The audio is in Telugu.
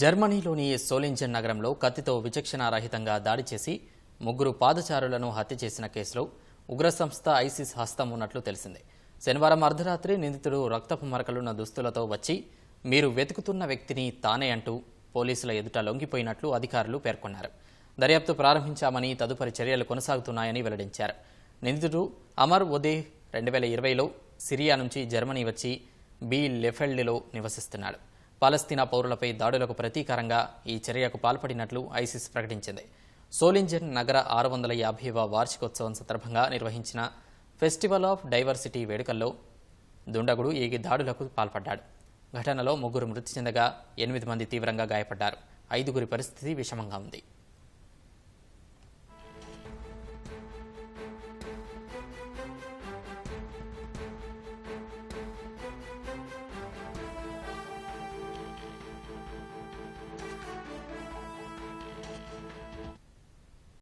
జర్మనీలోని సోలింజన్ నగరంలో కత్తితో విచక్షణారహితంగా దాడి చేసి ముగ్గురు పాదచారులను హత్య చేసిన కేసులో ఉగ్ర సంస్థ ఐసిస్ హస్తం ఉన్నట్లు తెలిసింది. శనివారం అర్ధరాత్రి నిందితుడు రక్తపు మరకలున్న దుస్తులతో వచ్చి మీరు వెతుకుతున్న వ్యక్తిని తానే అంటూ పోలీసుల ఎదుట లొంగిపోయినట్లు అధికారులు పేర్కొన్నారు. దర్యాప్తు ప్రారంభించామని తదుపరి చర్యలు కొనసాగుతున్నాయని వెల్లడించారు. నిందితుడు అమర్ ఒదే రెండు వేల ఇరవైలో సిరియా నుంచి జర్మనీ వచ్చి బి లెఫెల్డ్లో నివసిస్తున్నాడు. పాలస్తీనా పౌరులపై దాడులకు ప్రతీకారంగా ఈ చర్యకు పాల్పడినట్లు ఐసిస్ ప్రకటించింది. సోలింజన్ నగర ఆరు వందల యాభైవ వార్షికోత్సవం సందర్భంగా నిర్వహించిన ఫెస్టివల్ ఆఫ్ డైవర్సిటీ వేడుకల్లో దుండగుడు ఈ దాడులకు పాల్పడ్డాడు. ఘటనలో ముగ్గురు మృతి చెందగా ఎనిమిది మంది తీవ్రంగా గాయపడ్డారు. ఐదుగురి పరిస్థితి విషమంగా ఉంది.